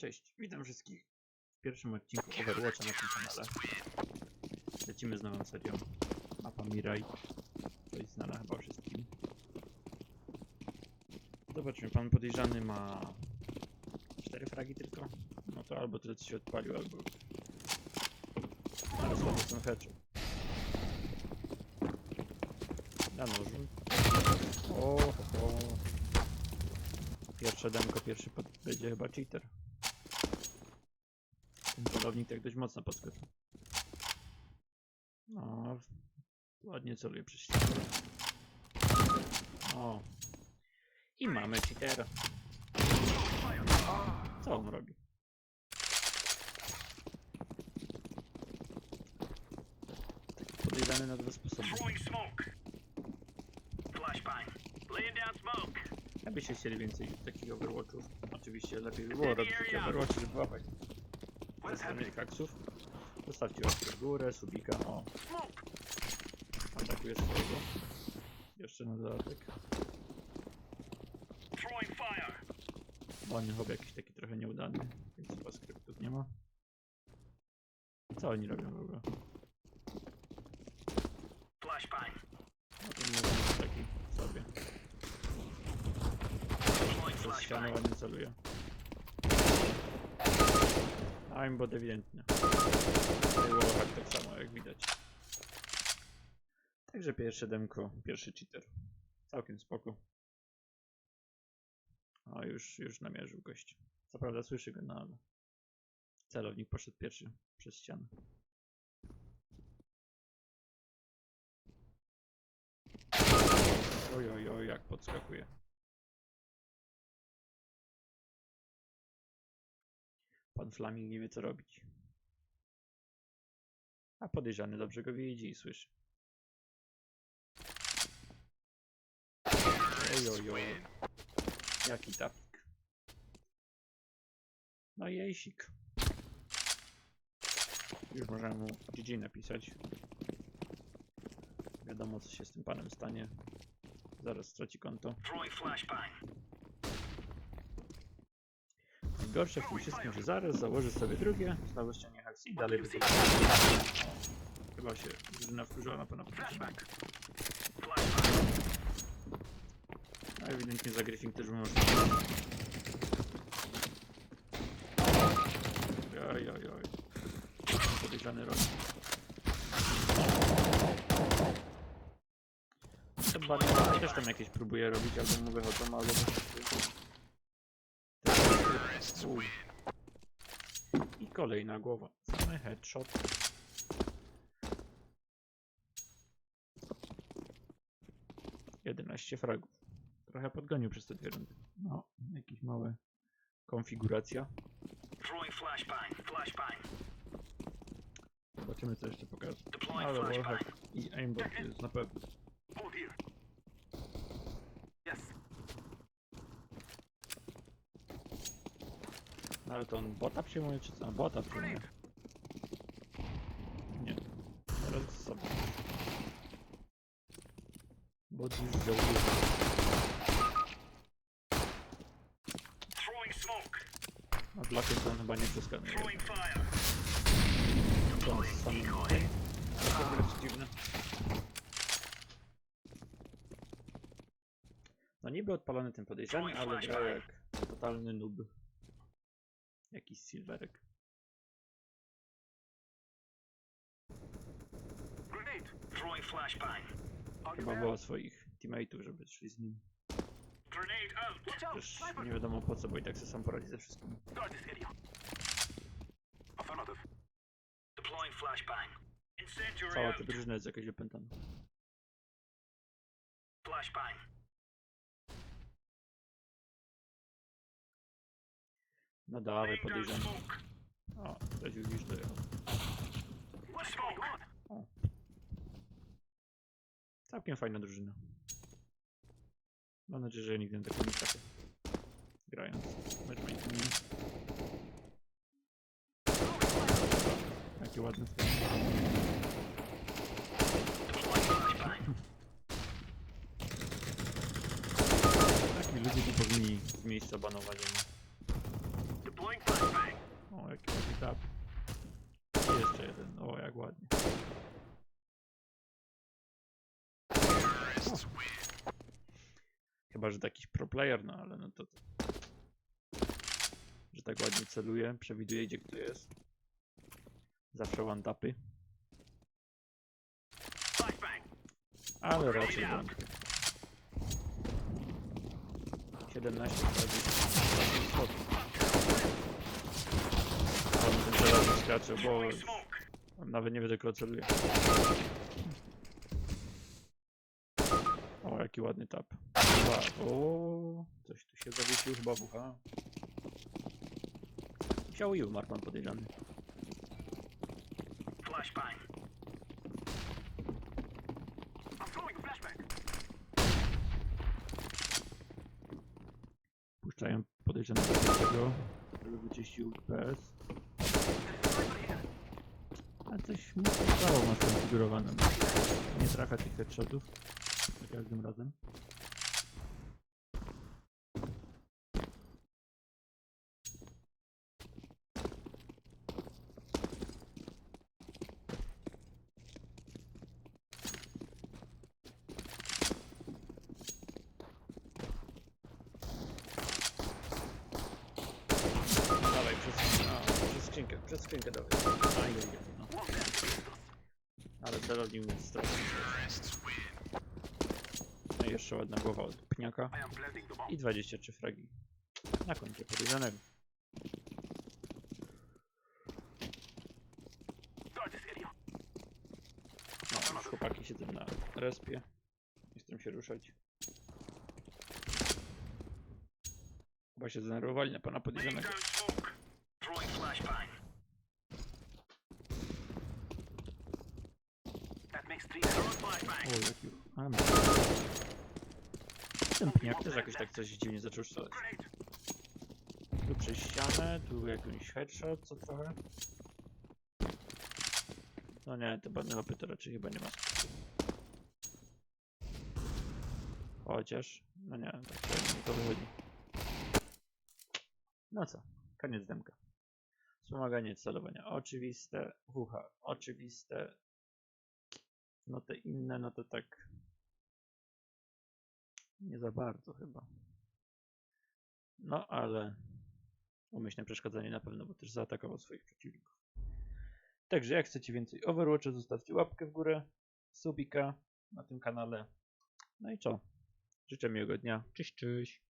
Cześć, witam wszystkich w pierwszym odcinku Overwatcha na tym kanale. Lecimy z nową serią. Mapa Mirai. To jest znana chyba wszystkim. Zobaczmy, pan podejrzany ma... cztery fragi tylko? No to albo tyle się odpalił, albo... Ale słabo są heczy. Na nożu. O, ho, ho. Pierwsze demko, pierwszy pod... będzie chyba cheater. Ten celownik tak dość mocno podskoczył. No, ładnie celuje przez ścianę. O. I mamy cheatera. Co on robi? Podejrzany na dwa sposoby. Jakbyście chcieli więcej takich Overwatchów, oczywiście lepiej by było robić takie Overwatchy, żeby łapać coraz mniej haksów. Zostawcie łapkę w górę, subika, o, Smoke. atakuje swojego. Jeszcze na dodatek. Ładny hobby jakiś taki trochę nieudany, więc chyba skryptów nie ma. Co oni robią w ogóle? Flashbang. No mówię jest taki sobie. Przez ścianę flashbang. ładnie celuje. Aimbot ewidentnie. Warhack tak samo jak widać. Także pierwsze demko, pierwszy cheater. Całkiem spoko. A już, już namierzył gość. Co prawda słyszy go, no ale... Celownik poszedł pierwszy przez ścianę. Oj, oj, oj, jak podskakuje. Pan Flaming nie wie co robić. A podejrzany dobrze go widzi i słyszy. Ej, oj, oj. Jaki tapik. No i ejsik. Już możemy mu GG napisać. Wiadomo co się z tym panem stanie. Zaraz straci konto. Najgorsze w tym wszystkim, że zaraz założy sobie drugie, znowu ściągnie haks i dalej będzie. Chyba się drużyna wkurzyła na pana. Flashbang. No ewidentnie za Griffin też może. Oj, oj, oj. Podejrzany robi. Chyba też tam jakieś próbuje robić, albo mu wychodzą, albo I kolejna głowa. Same headshot. Jedenaście fragów. Trochę podgonił przez te dwie rundy. No, jakiś mały konfiguracja. Zobaczymy co jeszcze. Deploying Ale. Warhack i aimbot jest na pewno. No ale to on bota przyjmuje czy co? A, Bota przyjmuje. Nie. Teraz sobie. Bot już żałuje. Throwing smoke. A Black to on chyba nie przeskanuje. Throwing fire. To on sam. To wręcz dziwne. No niby odpalony ten podejrzany, ale gra jak totalny noob. Jakiś silverek. Grenade. Throwing flashbang. Chyba woła swoich teammateów, żeby szli z nim. Też nie wiadomo po co, bo i tak se sam poradzi ze wszystkim. Cała ta drużyna jest jakaś opętana. Flashbang. No dawaj, podejrzany. O, stracił już dojechał. Smoke. Całkiem fajna drużyna. Mam nadzieję, że nigdy na taką nie trafię. Grając matchmaking. Jakie ładne. Takimi ludzie tu powinni z miejsca banować, a nie. O, jaki tap. I jeszcze jeden. O, jak ładnie. O. Chyba, że to jakiś pro player, no ale no to... Że tak ładnie celuje, przewiduje gdzie kto jest. Zawsze one tapy, Flashbang. ale raczej wątpię. 17 sprawdzić. On skacze, bo nawet nie wie tylko celuje. O, jaki ładny tap. Chyba, o, coś tu się zawiesił chyba bucha. Wziął i umarł pan podejrzany. Puszczają podejrzanego do żeby wyczyścił PS. Ale coś mu się stało ma skonfigurowane. Nie trafia tych headshotów. Za każdym razem. Dawaj, przez, a, skrzynkę, przez skrzynkę dawaj. A, no. Ale celownik mu strasznie. No i jeszcze ładna głowa od pniaka. I am planting the bomb. I 23 fragi. Na koncie area. No, już chłopaki siedzą na respie. Nie chcą się ruszać. Chyba się zdenerwowali na pana flashbang. That makes three. Throwing flashbang. O, jaki... A, no. Ten pniak też jakoś tak coś dziwnie zaczął strzelać. Tu przez ścianę, tu jakiś headshot, co trochę. No nie, te badne to raczej chyba nie ma. Chociaż, no nie, tak średnio to wychodzi. No co, koniec demka. Wspomaganie celowania oczywiste, ucha oczywiste. No te inne, no to tak nie za bardzo chyba. No ale umyślne przeszkadzanie na pewno, bo też zaatakował swoich przeciwników. Także jak chcecie więcej Overwatcha, zostawcie łapkę w górę, subika na tym kanale. No i co? Życzę miłego dnia. Cześć, cześć.